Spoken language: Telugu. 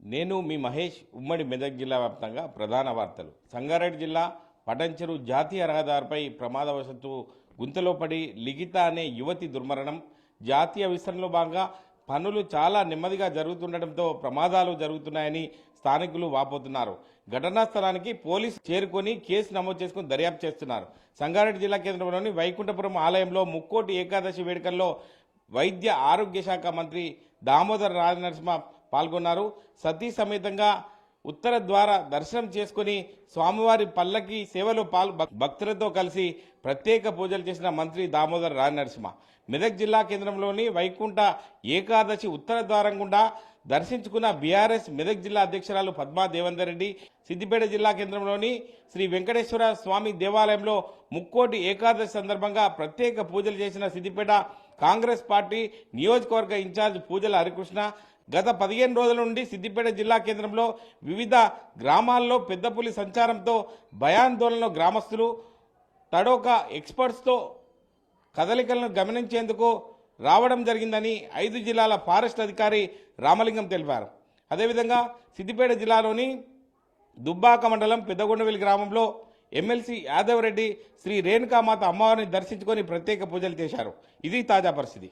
నేను మీ మహేష్ ఉమ్మడి మెదక్ జిల్లా వ్యాప్తంగా ప్రధాన వార్తలు. సంగారెడ్డి జిల్లా పటంచెరు జాతీయ రహదారిపై ప్రమాదవశత్తు గుంతలో పడి లిఖిత అనే యువతి దుర్మరణం జాతీయ విస్తరణలో భాగంగా పనులు చాలా నెమ్మదిగా జరుగుతుండటంతో ప్రమాదాలు జరుగుతున్నాయని స్థానికులు వాపోతున్నారు. ఘటనా స్థలానికి పోలీసు చేరుకొని కేసు నమోదు చేసుకుని దర్యాప్తు చేస్తున్నారు. సంగారెడ్డి జిల్లా కేంద్రంలోని వైకుంఠపురం ఆలయంలో ముక్కోటి ఏకాదశి వేడుకల్లో వైద్య ఆరోగ్య శాఖ మంత్రి దామోదర్ రాజనరసింహ పాల్గొన్నారు. సతీ సమేతంగా ఉత్తర ద్వార దర్శనం చేసుకుని స్వామివారి పల్లకి సేవలో పాల్ భక్తులతో కలిసి ప్రత్యేక పూజలు చేసిన మంత్రి దామోదర్ రాజనరసింహ మెదక్ జిల్లా కేంద్రంలోని వైకుంఠ ఏకాదశి ఉత్తర ద్వారం గుండా దర్శించుకున్న బీఆర్ఎస్ మెదక్ జిల్లా అధ్యక్షురాలు పద్మా దేవేందర్ రెడ్డి సిద్దిపేట జిల్లా కేంద్రంలోని శ్రీ వెంకటేశ్వర స్వామి దేవాలయంలో ముక్కోటి ఏకాదశి సందర్భంగా ప్రత్యేక పూజలు చేసిన సిద్దిపేట కాంగ్రెస్ పార్టీ నియోజకవర్గ ఇన్ఛార్జ్ పూజల హరికృష్ణ గత పదిహేను రోజుల నుండి సిద్దిపేట జిల్లా కేంద్రంలో వివిధ గ్రామాల్లో పెద్ద పులి సంచారంతో భయాందోళనలో గ్రామస్తులు తడోక ఎక్స్పర్ట్స్తో కదలికలను గమనించేందుకు రావడం జరిగిందని ఐదు జిల్లాల ఫారెస్ట్ అధికారి రామలింగం తెలిపారు. అదేవిధంగా సిద్దిపేట జిల్లాలోని దుబ్బాక మండలం పెద్దగొండవెల్లి గ్రామంలో ఎమ్మెల్సీ యాదవ్ రెడ్డి శ్రీ రేణుకామాత అమ్మవారిని దర్శించుకొని ప్రత్యేక పూజలు చేశారు. ఇది తాజా పరిస్థితి.